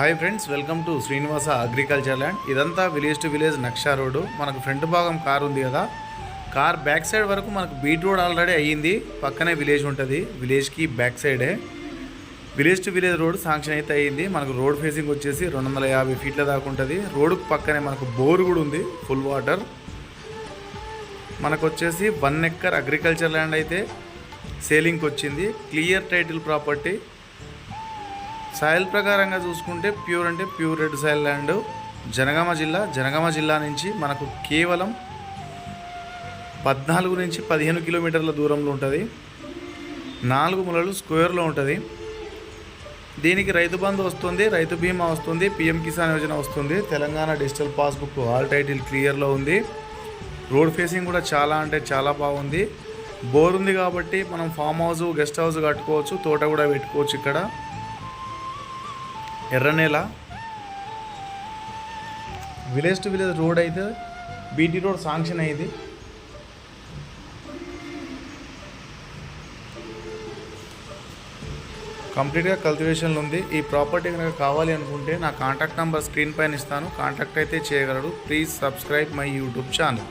Hi friends welcome to Srinivasa agriculture land ఇదంతా village to village నక్షా road. మనకు front భాగం కార్ ఉంది కదా. కార్ బ్యాక్ సైడ్ వరకు మనకు బీట్ రోడ్ ఆల్రెడీ అయ్యింది. పక్కనే విలేజ్ ఉంటుంది. విలేజ్కి బ్యాక్ సైడే village to village road sanction అయితే అయ్యింది. మనకు రోడ్ ఫేసింగ్ వచ్చేసి రెండు వందల యాభై ఫీట్ల దాకా ఉంటుంది. రోడ్డుకు పక్కనే మనకు బోర్ కూడా ఉంది. ఫుల్ వాటర్ మనకు వచ్చేసి వన్ ఎక్కర్ అగ్రికల్చర్ ల్యాండ్ అయితే సేలింగ్కి వచ్చింది. క్లియర్ టైటిల్ ప్రాపర్టీ సాయిల్ ప్రకారంగా చూసుకుంటే ప్యూర్ అంటే pure red soil land. Jangaon జిల్లా జనగామ జిల్లా నుంచి మనకు కేవలం పద్నాలుగు నుంచి పదిహేను కిలోమీటర్ల దూరంలో ఉంటుంది. నాలుగు ములలు స్క్వేర్లో ఉంటుంది. దీనికి రైతు బంధు వస్తుంది రైతు బీమా వస్తుంది పిఎం కిసాన్ యోజన వస్తుంది. Telangana digital passbook all title క్లియర్లో ఉంది. రోడ్ ఫేసింగ్ కూడా చాలా అంటే చాలా బాగుంది. బోర్ ఉంది కాబట్టి మనం ఫామ్ హౌస్ గెస్ట్ హౌస్ కట్టుకోవచ్చు తోట కూడా పెట్టుకోవచ్చు ఇక్కడ. ఎర్రనేల విలేజ్ టు విలేజ్ రోడ్ అయితే బీటీ రోడ్ శాంక్షన్ అయింది కంప్లీట్గా కల్టివేషన్లో ఉంది. ఈ ప్రాపర్టీ కనుక కావాలి అనుకుంటే నా కాంటాక్ట్ నెంబర్ స్క్రీన్ పైన ఇస్తాను. కాంటాక్ట్ అయితే చేయగలరు. Please subscribe my YouTube channel